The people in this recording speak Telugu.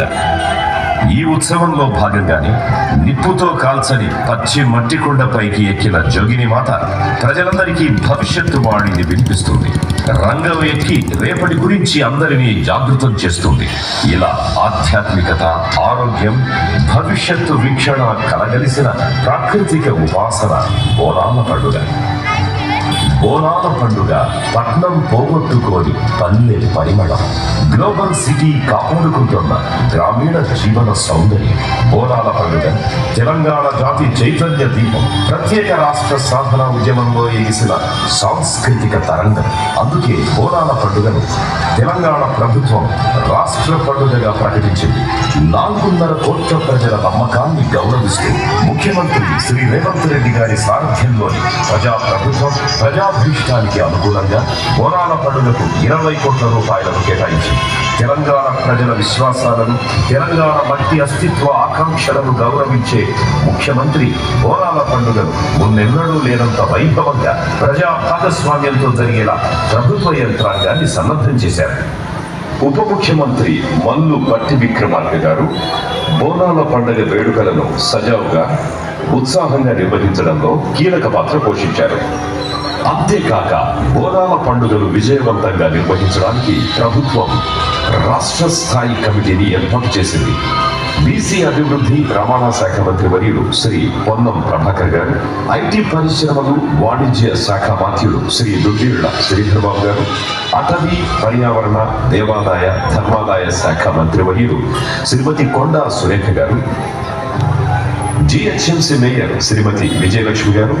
పండుగ ఈ ఉత్సవంలో భాగంగానే నిప్పుతో కాల్చని పచ్చి మట్టి కొండపైకి ఎక్కిన జోగిని మాత ప్రజలందరికీ భవిష్యత్తు వాణిని వినిపిస్తుంది. రంగం ఎక్కి రేపటి గురించి అందరినీ జాగృతం చేస్తుంది. ఇలా ఆధ్యాత్మికత ఆరోగ్యం భవిష్యత్తు వీక్షణ కలగలిసిన ప్రాకృతిక ఉపాసన ఓరాల పండుగ. బోనాల పండుగ పట్నం పోగొట్టుకోని పల్లె పరిమళం. గ్లోబల్ సిటీ కాపాడుకుంటున్న గ్రామీణ జీవన సౌందర్యం. బోనాల పండుగ తెలంగాణ జాతి చైతన్య దీపం ప్రత్యేక రాష్ట్ర సాధన ఉద్యమంలో ఎగిసిన సాంస్కృతిక తరంగం. అందుకే బోనాల పండుగను తెలంగాణ ప్రభుత్వం రాష్ట్ర పండుగగా ప్రకటించింది. నాలుగున్నర కోట్ల ప్రజల నమ్మకాన్ని గౌరవిస్తూ ముఖ్యమంత్రి శ్రీ రేవంత్ రెడ్డి గారి సారథ్యంలోని ప్రజా ప్రభుత్వం ప్రజాభీష్టానికి అనుకూలంగా బోనాల పండుగకు ఇరవై కోట్ల రూపాయలను కేటాయించింది. తెలంగాణ ప్రజల విశ్వాసాలను తెలంగాణ మట్టి అస్తిత్వ ఆకాంక్షలను గౌరవించే ముఖ్యమంత్రి బోనాల పండుగను మున్నెన్నడూ లేనంత వైభవంగా ప్రజా భాగస్వామ్యంతో జరిగేలా ప్రభుత్వ యంత్రాంగాన్ని సన్నద్ధం చేశారు. ఉప ముఖ్యమంత్రి మల్లు పట్టి విక్రమార్క గారు బోనాల పండుగ వేడుకలను సజావుగా ఉత్సాహంగా నిర్వహించడంలో కీలక పాత్ర పోషించారు. అంతేకాక బోనాల పండుగను విజయవంతంగా నిర్వహించడానికి ప్రభుత్వం రాష్ట్ర స్థాయి కమిటీని ఏర్పాటు చేసింది. బీసీ అభివృద్ధి రవాణా శాఖ మంత్రి వర్యులు శ్రీ పొన్నం ప్రభాకర్ గారు ఐటీ పరిశ్రమలు వాణిజ్య శాఖ మంత్రులు శ్రీ దుడ్డిళ్ళ శ్రీధర్బాబు గారు అటవీ పర్యావరణ దేవాదాయ ధర్మాదాయ శాఖ మంత్రి వర్యులు శ్రీమతి కొండా సురేఖ గారు జిహెచ్ఎంసీ మేయర్ శ్రీమతి విజయలక్ష్మి గారు